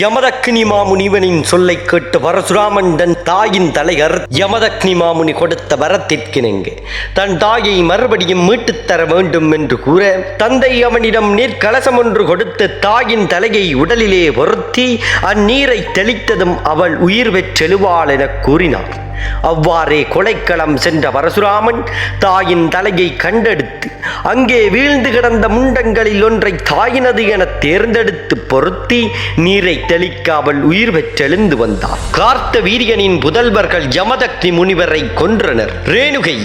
யமதக்னி மாமுனிவனின் சொல்லை கேட்டு பரசுராமன் தன் தாயின் தலையர் யமதக்னி மாமுனி கொடுத்த வரத்திற்கிணங்க. தன் தாயை மறுபடியும் மீட்டுத் தர வேண்டும் என்று கூற தந்தை அவனிடம் நீர்க்கலசம் ஒன்று கொடுத்து தாயின் தலையை உடலிலே பொருத்தி அந்நீரை தெளித்ததும் அவள் உயிர் பெற்றெழுவாள் என கூறினார் அவ்வாறே கொலைக்களம் சென்ற பரசுராமன் தாயின் தலையை கண்டெடுத்து அங்கே வீழ்ந்து கிடந்த முண்டங்களில் ஒன்றை தாயினது என தேர்ந்தெடுத்து பொருத்தி நீரை தெளிக்க அவள் உயிர் பெற்றெழுந்து வந்தார் கார்த்த வீரியனின் புதல்வர்கள் யமதக்னி முனிவரை கொன்றனர். ரேணுகை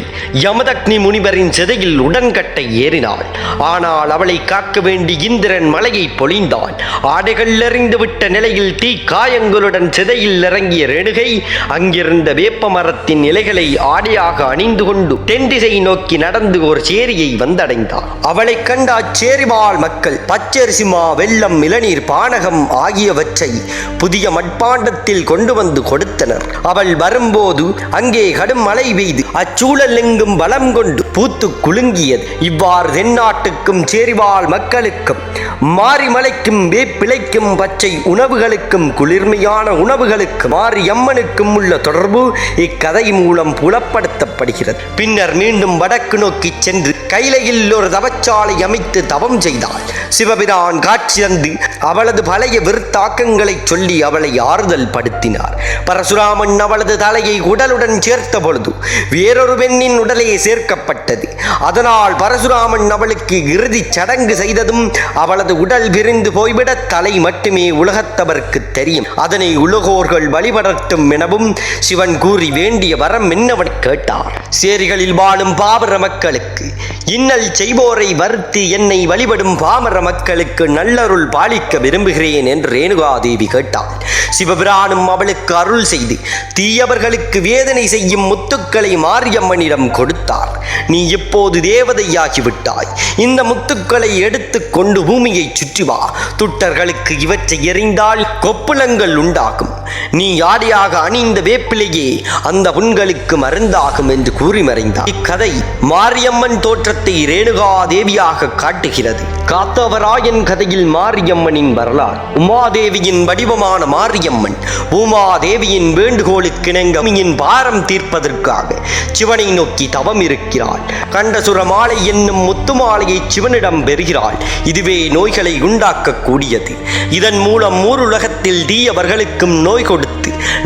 யமதக்னி முனிவரின் சிதையில் உடன்கட்டை ஏறினாள். ஆனால் அவளை காக்க வேண்டி இந்திரன் மலையை பொழிந்தான். ஆடைகள் எறிந்துவிட்ட நிலையில் தீ காயங்களுடன் சிதையில் இறங்கிய ரேணுகை அங்கிருந்த வேப்ப மரத்தின் இலைகளை ஆடையாக அணிந்து கொண்டு தென்திசை நோக்கி நடந்து ஒரு சேரியை வந்தடைந்தார். அவளைக் கண்ட அச்சேரிவாழ் மக்கள் பச்சரிசிமா வெள்ளம் இளநீர் பானகம் ஆகியவற்றை புதிய மட்பாண்டத்தில் கொண்டு வந்து கொடுத்தனர். அவள் வரும்போது அங்கே கடும் மழை பெய்து அச்சூழல் எங்கும் பலம் கொண்டு பூத்து குலுங்கியது. இவ்வாறு தென்னாட்டுக்கும் சேரிவாழ் மக்களுக்கும் மாரிமலைக்கும் வேப்பிலைக்கும் பச்சை உணவுகளுக்கும் குளிர்மையான உணவுகளுக்கும் மாரியம்மனுக்கும் உள்ள தொடர்பு இக்கதை மூலம் புலப்படுத்தப்படுகிறது. பின்னர் மீண்டும் வடக்கு நோக்கி சென்று கைலையில் ஒரு தவச்சாலை அமைத்து தவம் செய்தாள். சிவபிரான் காட்சி தந்து அவளது பழைய விருத்தாக்கங்களை சொல்லி அவளை ஆறுதல் படுத்தினார். பரசுராமன் அவளது தலையை உடலுடன் சேர்த்த பொழுது வேறொரு பெண்ணின் உடலே சேர்க்கப்பட்டது. அதனால் பரசுராமன் அவளுக்கு இறுதிச் சடங்கு செய்ததும் அவளது உடல் விரிந்து போய்விட தலை மட்டுமே உலகத்தவருக்கு தெரியும். அதனை உலகோர்கள் வழிபடட்டும் எனவும் சிவன் கூறி வேண்டிய வரம் என்னவன் கேட்டார். சேரிகளில் வாழும் பாமர மக்களுக்கு இன்னல் செய்வோரை வருத்தி என்னை வழிபடும் பாமர மக்களுக்கு நல்லருள் பாலிக்க விரும்புகிறேன் என்று ரேணுகாதேவி கேட்டாள். சிவபிரானும் அவளுக்கு அருள் செய்து தீயவர்களுக்கு வேதனை செய்யும் முத்துக்களை மாரியம்மனிடம் கொடுத்தார். நீ இப்போது தேவதையாகிவிட்டாய். இந்த முத்துக்களை எடுத்து கொண்டு பூமியை சுற்றி வா. துட்டர்களுக்கு இவற்றை எறிந்தால் கொப்புளங்கள் உண்டாகும். நீ யாரையாக அணிந்த வேப்பிலேயே அந்த புண்களுக்கு மருந்தாகும் என்று கூறி மறைந்தார் இக்கதை மாரியம்மன் தோற்றத்தை ரேணுகா தேவியாக காட்டுகிறது. காத்தவராயன் கதையில் மாரியம்மனின் வரலாறு. உமாதேவியின் வடிவமான மாரியம்மன் உமாதேவியின் வேண்டுகோளுக்கிணங்கமியின் பாரம் தீர்ப்பதற்காக சிவனை நோக்கி தவம் இருக்கிறாள். கண்டசுர மாலை என்னும் முத்துமாலையை சிவனிடம் பெறுகிறாள். இதுவே நோய்களை உண்டாக்கக்கூடியது. இதன் மூலம் ஊருலகத்தில் தீயவர்களுக்கும் நோய் கொடுத்து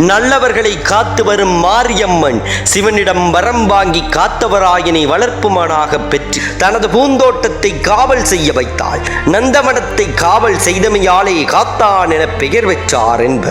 நல்லவர்களை காத்து வரும் மாரியம்மன் சிவனிடம் வரம் வாங்கி காத்தவராயனை வளர்ப்புமானாக பெற்று தனது பூந்தோட்டத்தை காவல் செய்ய வைத்தாள். நந்தவனத்தை காவல் செய்தமையாலே காத்தான் என பெயர் பெற்றார் என்பர்.